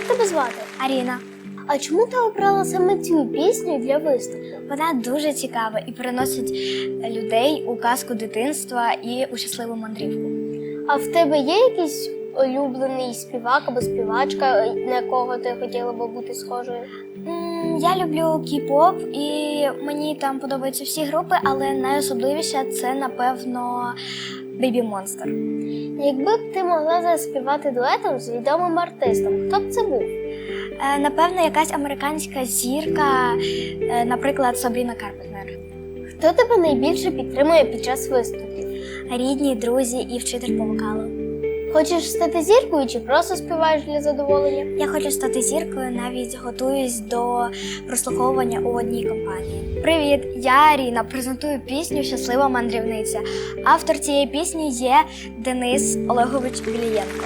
тебе звати? Аріна. А чому ти обрала саме цю пісню для виступу? Вона дуже цікава і переносить людей у казку дитинства і у щасливу мандрівку. А в тебе є якийсь улюблений співак або співачка, на якого ти хотіла би бути схожою? Я люблю кей-поп, і мені там подобаються всі групи, але найособливіше це, напевно, Baby Монстр. Якби б ти могла заспівати дуетом з відомим артистом, хто б це був? Е, Напевно, якась американська зірка, е, наприклад, Сабріна Карпентер. Хто тебе найбільше підтримує під час виступів? Рідні, друзі і вчитель по вокалу. Хочеш стати зіркою чи просто співаєш для задоволення? Я хочу стати зіркою, навіть готуюсь до прослуховування у одній компанії. Привіт, я Аріна. Презентую пісню Щаслива мандрівниця. Автор цієї пісні є Денис Олегович Білієнко.